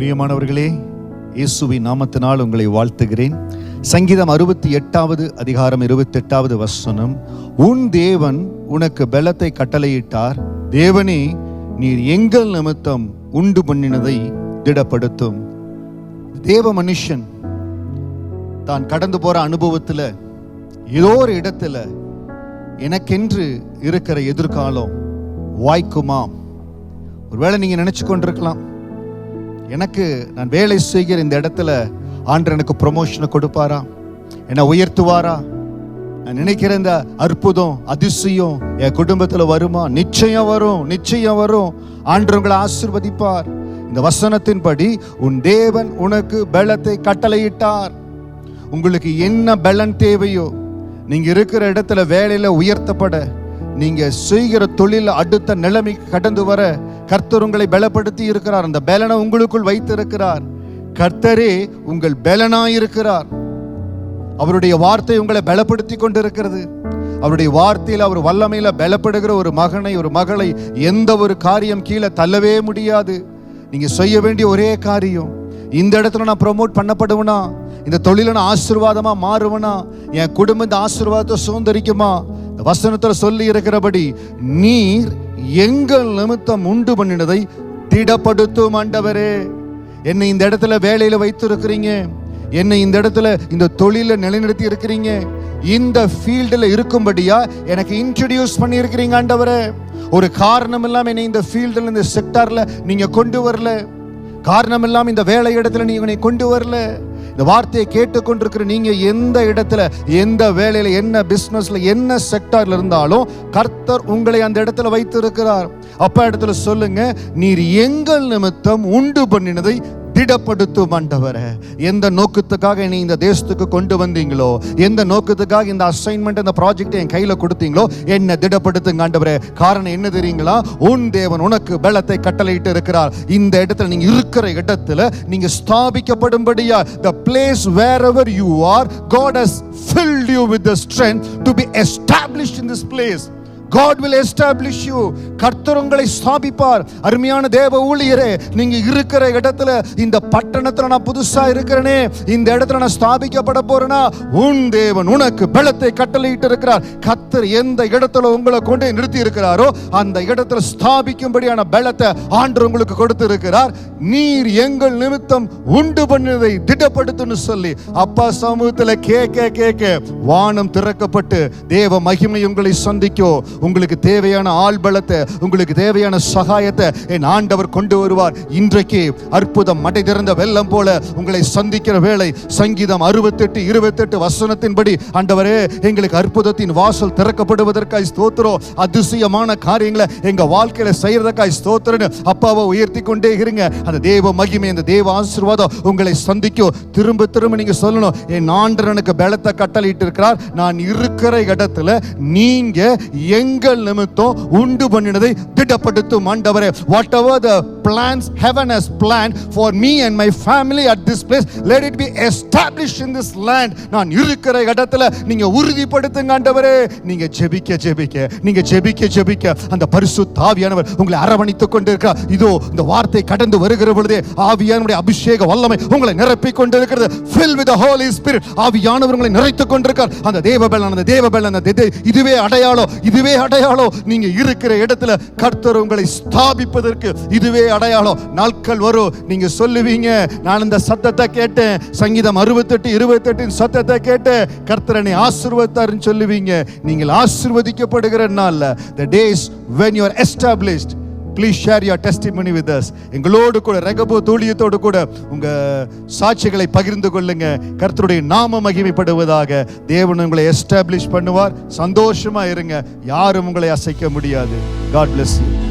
பிரியமானவர்களே இயேசுவின் நாமத்தினால் உங்களை வாழ்த்துகிறேன். சங்கீதம் அறுபத்தி எட்டாவது அதிகாரம் இருபத்தி எட்டாவது வசனம் உன் தேவன் உனக்கு பலத்தை கட்டளையிட்டார். தேவனே நீர் எங்கள் நிமித்தம் உண்டு பண்ணினதை திடப்படுத்தும். தேவ மனுஷன் தான் கடந்து போற அனுபவத்துல ஏதோ ஒரு இடத்துல எனக்கென்று இருக்கிற எதிர்காலம் வாய்க்குமாம். ஒருவேளை நீங்க நினைச்சு கொண்டிருக்கலாம். எனக்கு நான் வேலை செய்கிற இந்த இடத்துல ஆண்டு எனக்கு ப்ரொமோஷனை கொடுப்பாரா? என்னை உயர்த்துவாரா? நான் நினைக்கிற இந்த அற்புதம் அதிசயம் என் குடும்பத்தில் வருமா? நிச்சயம் வரும் நிச்சயம் வரும். ஆண்டு உங்களை ஆசிர்வதிப்பார். இந்த வசனத்தின்படி உன் தேவன் உனக்கு பலத்தை கட்டளையிட்டார். உங்களுக்கு என்ன பலன் தேவையோ நீங்க இருக்கிற இடத்துல வேலையில உயர்த்தப்பட நீங்க செய்கிற தொழில் அடுத்த நிலைமை கடந்து வர கர்த்தர் உங்களை பலப்படுத்தி இருக்கிறார். அந்த பலனை உங்களுக்குள் வைத்திருக்கிறார். கர்த்தரே உங்கள் பலனாயிருக்கிறார். அவருடைய வார்த்தை உங்களை பலப்படுத்தி கொண்டிருக்கிறது. அவருடைய வார்த்தையில் அவர் வல்லமையில பலப்படுகிற ஒரு மகனை ஒரு மகளை எந்த ஒரு காரியம் கீழே தள்ளவே முடியாது. நீங்க செய்ய வேண்டிய ஒரே காரியம் இந்த இடத்துல நான் ப்ரொமோட் பண்ணப்படுவனா? இந்த தொழில நான் ஆசீர்வாதமா மாறுவனா? என் குடும்பம் இந்த ஆசீர்வாதத்தை சுதந்திரிக்குமா? இந்த வசனத்துல சொல்லி இருக்கிறபடி நீர் எங்கள் நிமித்தம் உண்டு பண்ணினதை திடப்படுத்தும் ஆண்டவரே. என்னை இந்த இடத்துல வேலையில வைத்திருக்கிறீங்க. என்னை இந்த இடத்துல இந்த தொழில நிலைநிறுத்தி இருக்கிறீங்க. இந்த ஃபீல்டில் இருக்கும்படியா எனக்கு இன்ட்ரடியூஸ் பண்ணியிருக்கிறீங்க ஆண்டவரே. ஒரு காரணம் இல்லாம என்னை இந்த ஃபீல்டில் இந்த செக்டார்ல நீங்க கொண்டு வரல. காரணம் இல்லாம இந்த வேலை இடத்துல நீ என்னை கொண்டு வரல. இந்த வார்த்தையை கேட்டுக்கொண்டிருக்கிற நீங்க எந்த இடத்துல எந்த வேலையில என்ன பிசினஸ்ல என்ன செக்டாரில் இருந்தாலும் கர்த்தர் உங்களை அந்த இடத்துல வைத்திருக்கிறார். அப்ப இடத்துல சொல்லுங்க நீர் எங்கள் நிமித்தம் உண்டு பண்ணினதை திடப்படுத்தும் ஆண்டவரே எந்த நோக்கத்துக்காக நீ இந்த தேசத்துக்கு கொண்டு வந்தீங்களோ எந்த நோக்கத்துக்காக இந்த அசைன்மெண்ட் இந்த ப்ராஜெக்ட் என் கையில கொடுத்தீங்களோ என்ன திடப்படுத்துங்க ஆண்டவரே. காரணம் என்ன தெரியுங்களா? உன் தேவன் உனக்கு பலத்தை கட்டளையிட்டு இருக்கிறார் இந்த இடத்துல நீங்க இருக்கிற இடத்துல நீங்க ஸ்தாபிக்கப்படும்படியா the place where ever you are god has filled you with the strength to be establish in this place God will establish you. கர்த்தர் உங்களை ஸ்தாபிப்பார். அருமையான தேவ ஊழியரே நீங்க இருக்கிற இடத்துல இந்த பட்டணத்துல நான் புதுசா இருக்கிறேனே இந்த இடத்துல நான் ஸ்தாபிக்கப்பட போறேனா? உன் தேவன் உனக்கு பலத்தை கட்டளையிட்டு இருக்கிறார் கர்த்தர் எந்த இடத்துல உங்களை கொண்டு நிறுத்தி இருக்கிறாரோ அந்த இடத்துல ஸ்தாபிக்கும்படியான பலத்தை ஆண்டு உங்களுக்கு கொடுத்து இருக்கிறார் நீர் எங்கள் நிமித்தம் உண்டு பண்ணினதை திடப்படுத்துன்னு சொல்லி அப்பா சமூகத்தில் கேட்க கேட்க வானம் திறக்கப்பட்டு தேவ மகிமை உங்களை சந்திக்கும். உங்களுக்கு தேவையான ஆள் பலத்தை உங்களுக்கு தேவையான சகாயத்தை என் ஆண்டவர் கொண்டு வருவார். இன்றைக்கு அற்புதம் மடை திறந்த வெள்ளம் போல உங்களை சந்திக்கிற வேலை சங்கீதம் அறுபத்தெட்டு இருபத்தெட்டு வசனத்தின்படி ஆண்டவரே எங்களுக்கு அற்புதத்தின் வாசல் திறக்கப்படுவதற்காய் ஸ்தோத்திரம். அதிசயமான காரியங்களை எங்க வாழ்க்கையில செய்யறதுக்காய் ஸ்தோத்திரன்னு அப்பாவை உயர்த்தி கொண்டே இருங்க. அந்த தேவ மகிமை அந்த தேவ ஆசீர்வாதம் உங்களை சந்திக்கும். திரும்ப திரும்ப நீங்க சொல்லணும் என் ஆண்டர் எனக்கு பலத்தை கட்டளையிட்டு இருக்கிறார் நான் இருக்கிற இடத்துல நீங்க எங்கள் நிமித்தம் உண்டு பண்ணினதை திடப்படுத்தும் ஆண்டவரே. What ever the plans heaven has plan for me and my family at this place let it be established in this land நான் இருக்கிற இடத்துல நீங்க உறுதிப்படுத்துங்க ஆண்டவரே. நீங்க ஜெபிக்க ஜெபிக்க. நீங்க ஜெபிக்க ஜெபிக்க. அந்த பரிசு தாவியானவர் உங்களை அரவணைத்துக் கொண்டிருக்கிறார். இதோ இந்த வார்த்தை கடந்து வருகிற பொழுதே ஆவியானுடைய அபிஷேக வல்லமை உங்களை நிரப்பிக் கொண்டிருக்கிறது. Fill with the holy spirit. ஆவியானவர் உங்களை நிறைத்துக் கொண்டிருக்கார் அந்த தேவபலன் அந்த தேவபலன் அந்த இதுவே அடையாளம் இதுவே அடையாளம். நீங்க இருக்கிற இடத்துல கர்த்தர் உங்களை ஸ்தாபிப்பதற்கு இதுவே அடையாளம். நாட்கள் வரும். நீங்க சொல்லுவீங்க. நான் இந்த சத்தத்தை கேட்டேன். சங்கீதம் அறுபத்தெட்டு இருபத்தெட்டின் சத்தத்தை கேட்டேன். கர்த்தரனை ஆசீர்வதித்தாருன்னு சொல்லுவீங்க. நீங்கள் ஆசிர்வதிக்கப்படுகிற நாள்ல the days when you are established please share your testimony with us எங்களோடு கூட ரெகபோ தூளியத்தோடு கூட உங்க சாட்சிகளை பகிர்ந்து கொள்ளுங்க. கர்த்தருடைய நாம மகிமைப்படுவதாக தேவன் உங்களை எஸ்டாப்ளிஷ் பண்ணுவார். சந்தோஷமா இருங்க. யாரும் உங்களை அசைக்க முடியாது. God bless you